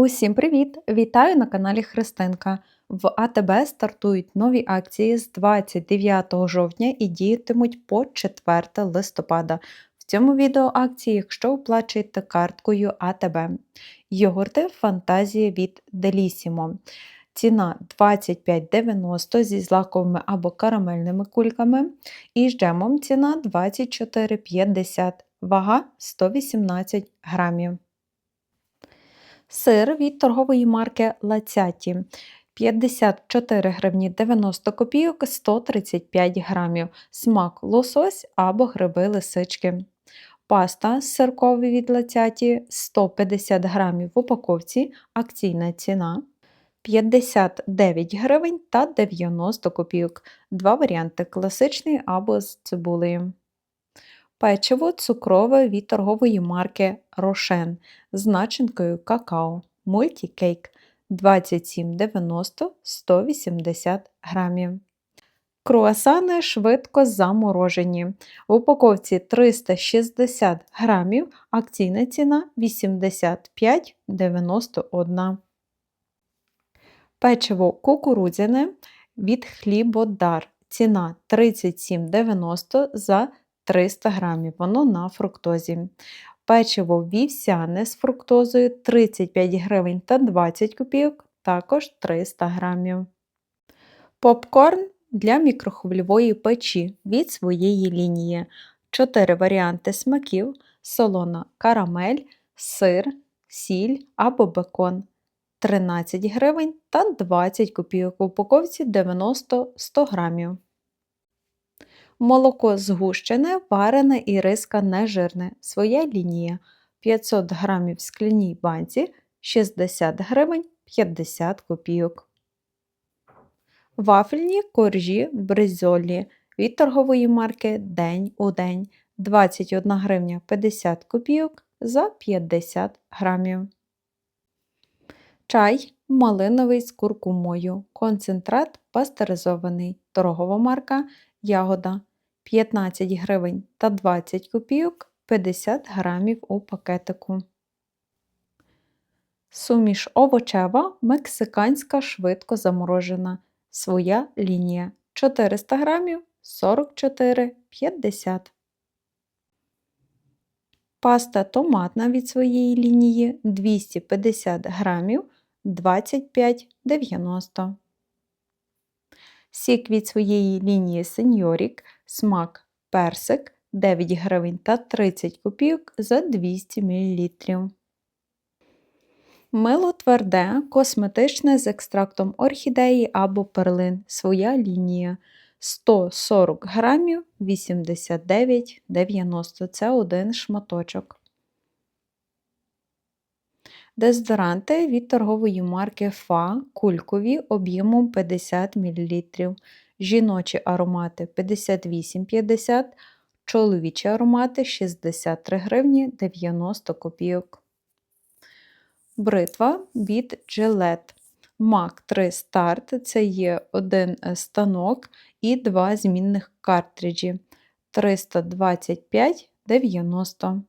Усім привіт! Вітаю на каналі Христинка. В АТБ стартують нові акції з 29 жовтня і діятимуть по 4 листопада. В цьому відео акції, якщо оплачуєте карткою АТБ. Йогурти Фантазія від Делісімо. Ціна 25,90 зі злаковими або карамельними кульками. І з джемом ціна 24,50, вага 118 грамів. Сир від торгової марки Лацяті 54 гривні 90 копійок 135 грамів. Смак лосось або гриби лисички. Паста сирковий від Лацяті 150 грамів в упаковці. Акційна ціна 59 гривень та 90 копійок. Два варіанти класичний або з цибулею. Печиво цукрове від торгової марки Рошен з начинкою какао мультікейк 27,90 180 грамів. Круасани швидко заморожені. В упаковці 360 грамів, акційна ціна 85,91. Печиво кукурудзяне від хлібодар. Ціна 37,90 за 300 грамів, воно на фруктозі. Печиво вівсяне з фруктозою 35 гривень та 20 копійок, також 300 грамів. Попкорн для мікрохвильової печі від своєї лінії. 4 варіанти смаків: солона карамель, сир, сіль або бекон. 13 гривень та 20 копійок в упаковці 90-100 грамів. Молоко згущене, варене і риска нежирне. Своя лінія 500 г в скляній банці 60 гривень 50 копійок. Вафельні коржі бризолі від торгової марки День у день 21 гривня 50 копійок за 50 грамів. Чай малиновий з куркумою. Концентрат пастеризований. Торгова марка Ягода 15 гривень та 20 копійок 50 грамів у пакетику. Суміш овочева мексиканська швидко заморожена. Своя лінія 400 грамів 44,50. Паста томатна від своєї лінії 250 грамів 25,90. Сік від своєї лінії Сеньорік, смак персик 9 гривень та 30 копійок за 200 мл. Мило тверде, косметичне з екстрактом орхідеї або перлин. Своя лінія 140 грамів 89,90 це один шматочок. Дезодоранти від торгової марки Фа кулькові об'ємом 50 мл. Жіночі аромати 58,50 чоловічі аромати 63 гривні 90 копійок. Бритва від Gillette. Mac 3 Start це є один станок і два змінних картриджі 325,90.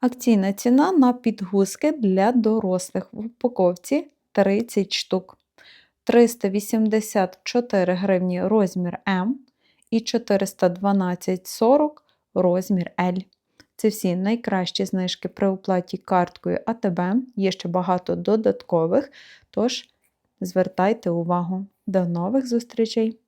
Акційна ціна на підгузки для дорослих в упаковці 30 штук. 384 гривні розмір М і 412,40 розмір L. Це всі найкращі знижки при оплаті карткою АТБ. Є ще багато додаткових, тож звертайте увагу. До нових зустрічей!